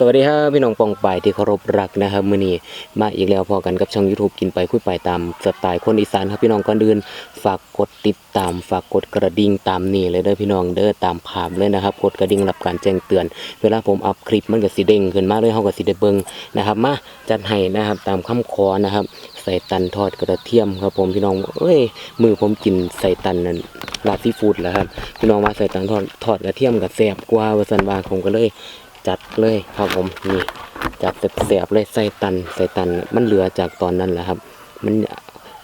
สวัสดีครับพี่น้องปองป่ายที่เคารพรักนะครับมื้อนี้มาอีกแล้วพอกันกับช่อง YouTube กินไปคุยไปตามสไตล์คนอีสานครับพี่น้องก่อนอื่นฝากกดติดตามฝากกดกระดิ่งตามนี่เลยเด้อพี่น้องเด้อตามภาพเลยนะครับ กดกระดิ่งรับการแจ้งเตือน เวลาผมอัพคลิปมันก็สิเด้งขึ้นมาเลยเฮาก็สิได้เบิ่งนะครับ มาจัดให้นะครับตามคำขอนะครับ ใส่ตันทอดกระเทียมครับผมพี่น้องเอ้ยมือผมกินใส่ตันนั่นลาซีฟู้ดแหล้วครับพี่น้องมาใส่ตันทอดทอดกระเทียมกับแซ่บกว่าว่าซั่นว่าผมก็เลย จัดเลยครับผมนี่จัดเสียบเลยใส่ตันใส่ตันมันเหลือจากตอนนั้นแหละครับ มัน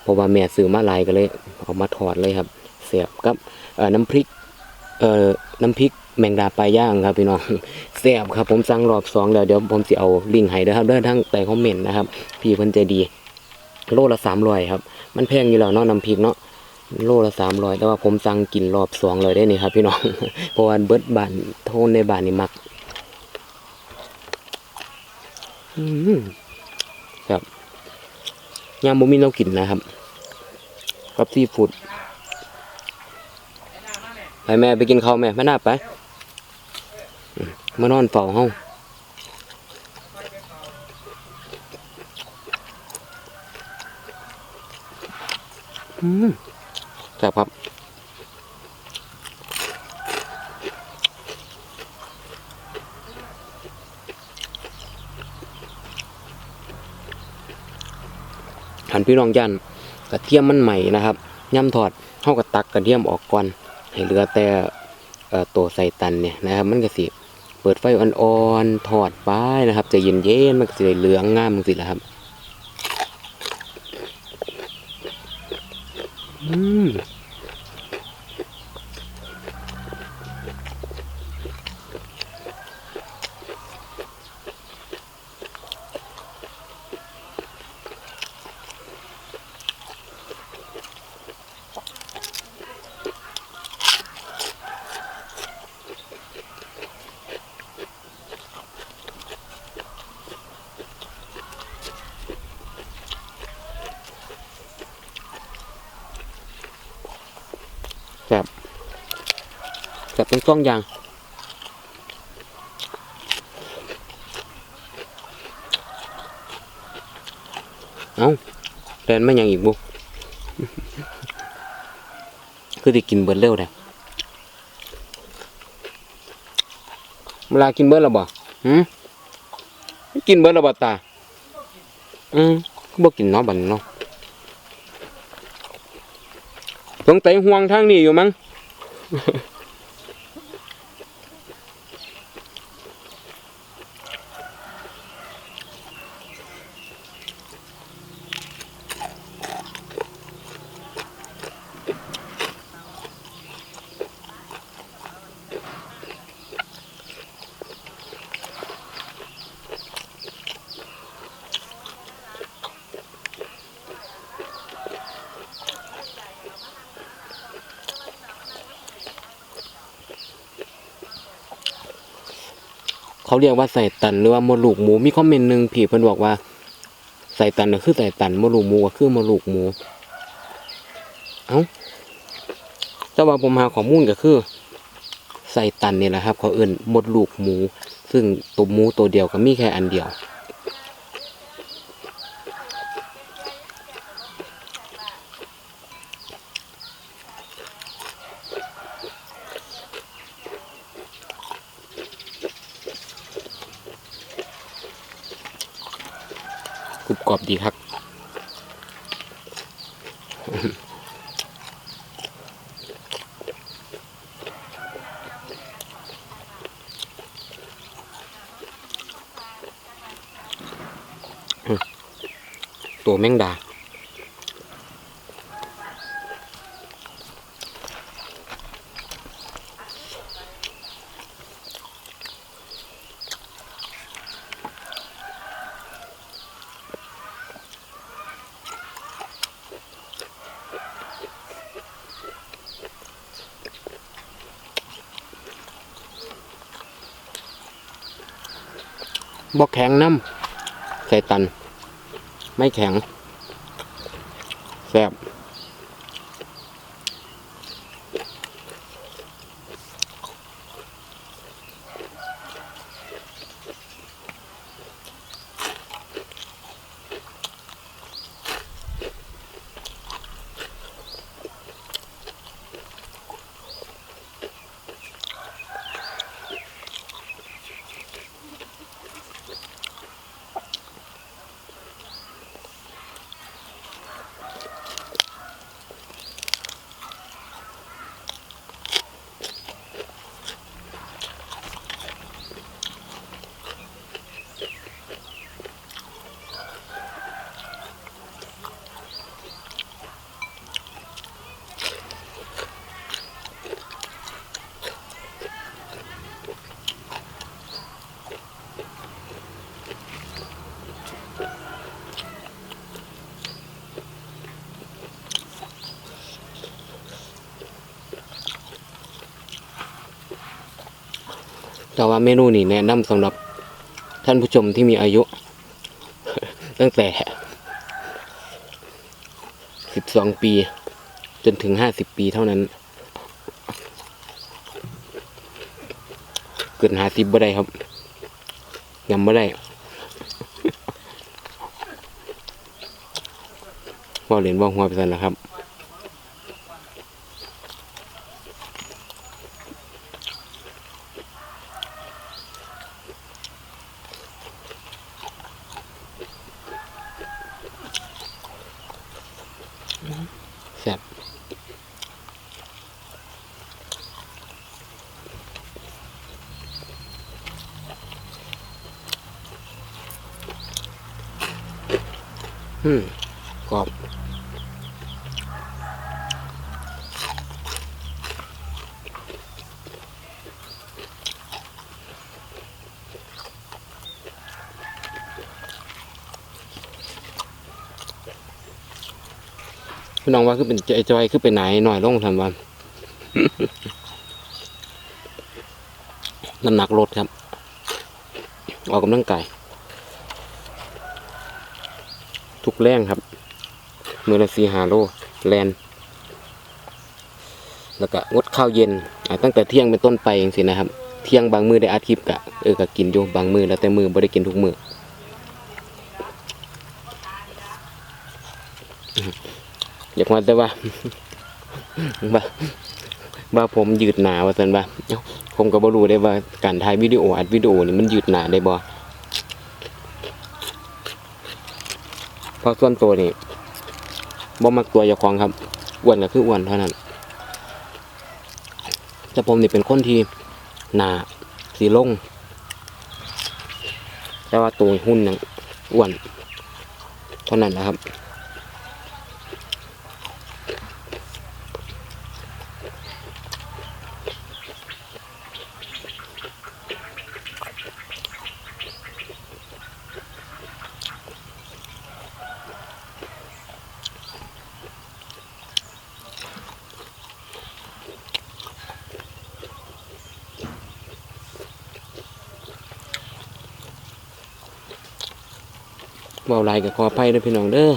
เพราะว่าแม่ซื้อมาลายก็เลยเอามาถอดเลยครับ เสียบกับเอ่อน้ำพริกเอ่อน้ำพริกแมงดาปลาย่างครับพี่น้องเสียบครับผมสั่งรอบสองแล้วเดี๋ยวผมจะเอาลิงก์ให้ด้อครับเด้อทั้งแต่คอมเมนต์นะครับ พี่เพิ่นใจดี โลละสามร้อยครับ มันแพงอยู่แล้วเนาะน้ำพริกเนาะโลละสามร้อยแต่ว่าผมสั่งกินรอบสองเลยได้นี่ครับ พี่น้องเพราะว่าเบิร์ดบานโทนในบ้านนี่มัก อืม ครับยามบ่มีเรากินนะครับกับซีฟู้ดไปแม่ไปกินข้าวแม่มาหน้าไปมานอนเฝ้าเฮาอืมแซ่บครับ พี่น้องยันกระเทียมมันใหม่นะครับย่ำถอดเท่ากับตักกระเทียมออกก่อนให้เหลือแต่ตัวใส่ตันเนี่ยนะครับ มันก็สิเปิดไฟอ่อนๆถอดไปนะครับจะเย็นๆมันก็สิเหลืองงามสิแหละครับ อืม แบบเป็นกล้องยาง เอาแดนไม่ยังอีกบุคือได้กินเบิร์เร็วเลยเวลากินเบิร์ดแล้วบ่หืมกินเบิร์ดแล้วบ่ตา อืมก็บ่กินเนาะบันเนาะสงสัยห่วงทางนี้อยู่มั้ง เขาเรียกว่าใส่ตันหรือว่ามดลูกหมู มีคอมเมนต์หนึ่งผีเพิ่นบอกว่า ใส่ตันก็คือใส่ตันมดลูกหมูก็คือมดลูกหมู เอ้าแต่ว่าผมหาข้อมูลก็คือ ใส่ตันนี่แหละครับ เขาเอื่นมดลูกหมู ซึ่งตัวหมูตัวเดียวก็มีแค่อันเดียว กรุบกรอบ ดีครับตัวแมงดา บอกแข็งน้ำใส่ตัน ไม่แข็งแซ่บ แต่ว่าเมนูนี้แนะนำสำหรับท่านผู้ชมที่มีอายุ ตั้งแต่สิบสองปี จนถึงห้าสิบปีเท่านั้น เกินหาสิบบ่ได้ครับยำบ่ได้ว่าเหรียญว่าหัวไปสันนะครับ แซ่บ อืมกรอบพี่น้องว่าคือเป็นใจอยคือเป็นไหนหน่อยลงทันวันน้ำหนักลดครับ ออกกำลังกาย ทุกแรงครับมือละสีหาโลแลนแล้วก็งดข้าวเย็นตั้งแต่เที่ยงเป็นต้นไปเองสินะครับ เที่ยงบางมือได้อาทิตย์กะเออก็กินอยู่บางมือแล้วแต่มือไม่ได้กินทุกมืออยากมาแต่ว่าว่าว่าผมยืดหนาว่าสันว่าผมก็บ่รู้ได้ว่าการถ่ายวิดีโออัดวิดีโอนี่มันยืดหนาได้บ่ เพราะส่วนตัวนี่บ่มักตัวอย่าของครับอ้วนก็คืออ้วนเท่านั้นแต่ผมนี่เป็นคนที่หนาสีลงแต่ว่าตัวหุ่นยังอ้วนเท่านั้นนะครับ เบาไหลกับขออภัยด้วยพี่น้องเด้อ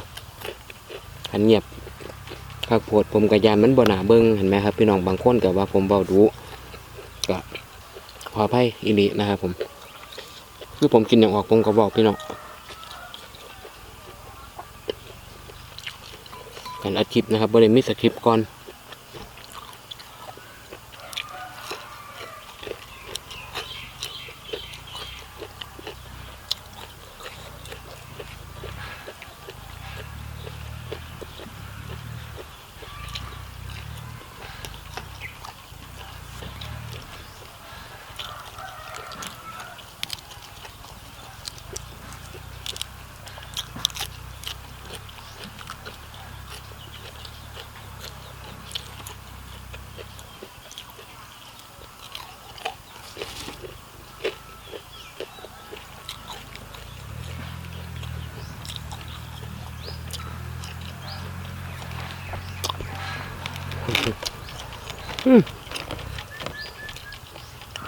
หันเงียบข้าโพดผมกับยานมันบ่หนาเบิ้งเห็นไหมครับ พี่น้องบางคนกับว่าผมเบาดูก็ขออภัยอีหลีนะครับผมคือผมกินอย่างออกผมก็บอกพี่น้องการอัดคลิปนะครับบริมิสคริปก่อน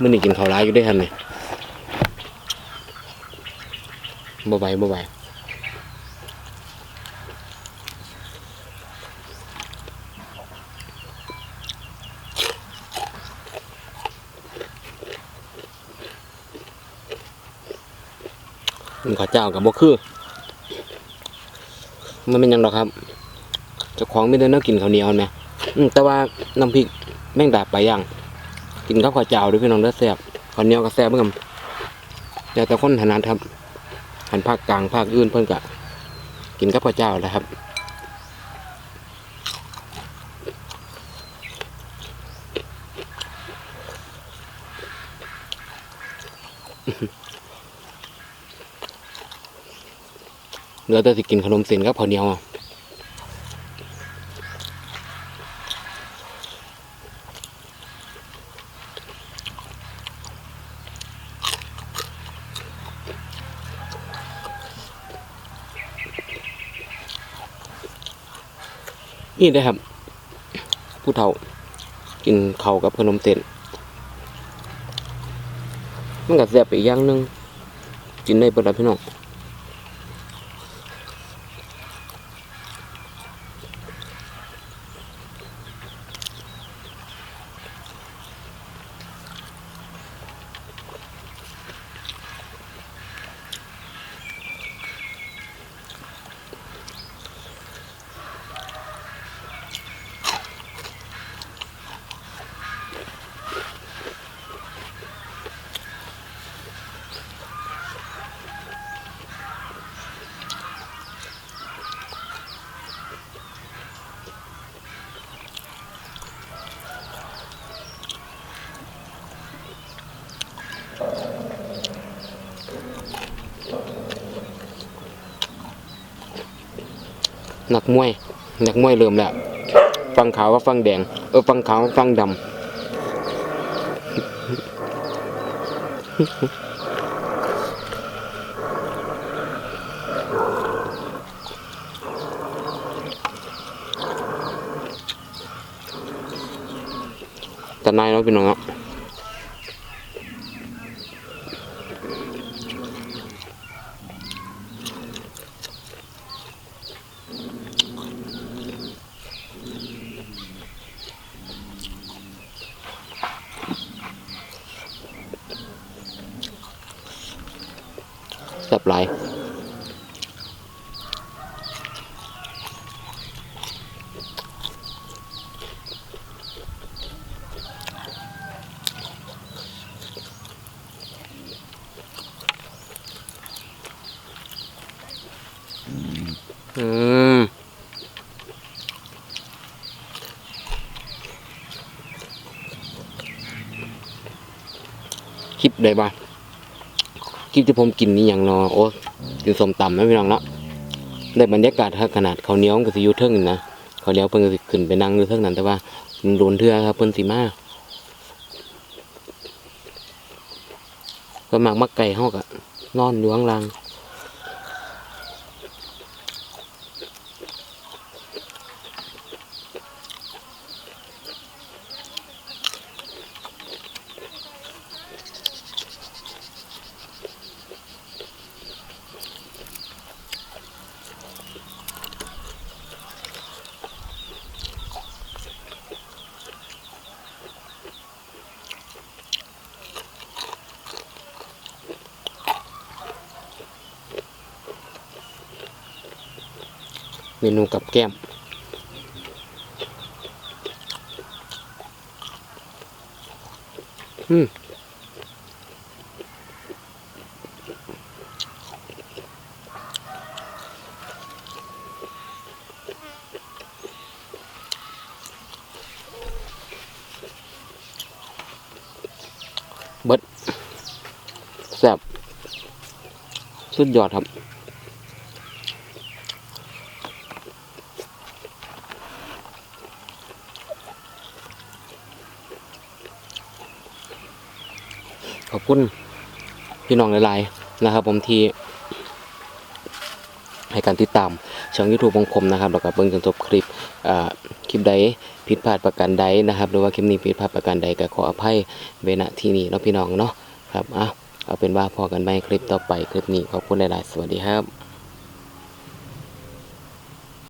มื่อนี้กินข้าวร้ายอยู่ได้ทันไหมบ่ไหวบ่ไหวมันข้าเจ้ากับบ่คือ มันเป็นยังดอกครับเจ้าของไม่ได้น่ากินข้าวเหนียวไหมอืมแต่ว่าน้ำพริกแม่งดาบไปย่าง กินข้าวข้าวเจ้าด้วยพี่น้องเด้อแซ่บข้าวเหนียวก็แซ่บเหมือนกันแต่แต่คนถนัดครับหันภาคกลางภาคอื่นเพิ่นก็กินกับข้าวเจ้าแหละครับเหลือแต่สิกินขนมเส้นกับข้าวเหนียว นี่นะครับ ผู้เฒ่า กินเข่ากับขนมเส้นมันก็แซ่บอีกอย่างหนึงกินได้เปิดแล้วพี่น้อง นักมวยนักมวยเริ่มแล้วฟังขาวว่าฟังแดง เออฟังขาวฟังดำแต่นายเนาะพี่น้องเนา แซ่บหลายอืมคลิปได้บ่ คลิปที่ผมกินนี่อย่างเนอโอ้กินสมตำนะพี่น้องเนาะได้บรรยากาศขนาดเขาเนี้ยวมันก็สิยู่เทิงนี่นะเขาเนี้ยวเพิ่นสิขึ้นไปนั่งอยู่เทิงนั้นแต่ว่ามันโดนเทือครับเพิ่นสีมาก็มักมักไก่เฮาก็นอนอยู่ข้างล่าง เมนูกับแก้ม อืมเบิดแซ่บสุดยอดครับ ขอบคุณพี่น้องหลายๆนะครับ ผมที่ให้การติดตามช่องยูทูบของผมนะครับแล้วก็เบิ่งจนจบคลิปคลิปใดผิดพลาดประการใดนะครับ หรือว่าคลิปนี้ผิดพลาดประการใดก็ขออภัยเวณที่นี้เนาะพี่น้องเนาะครับอะเอาเป็นว่าพอกันไหมคลิปต่อไปคลิปนี้ขอบคุณหลายๆ สวัสดีครับ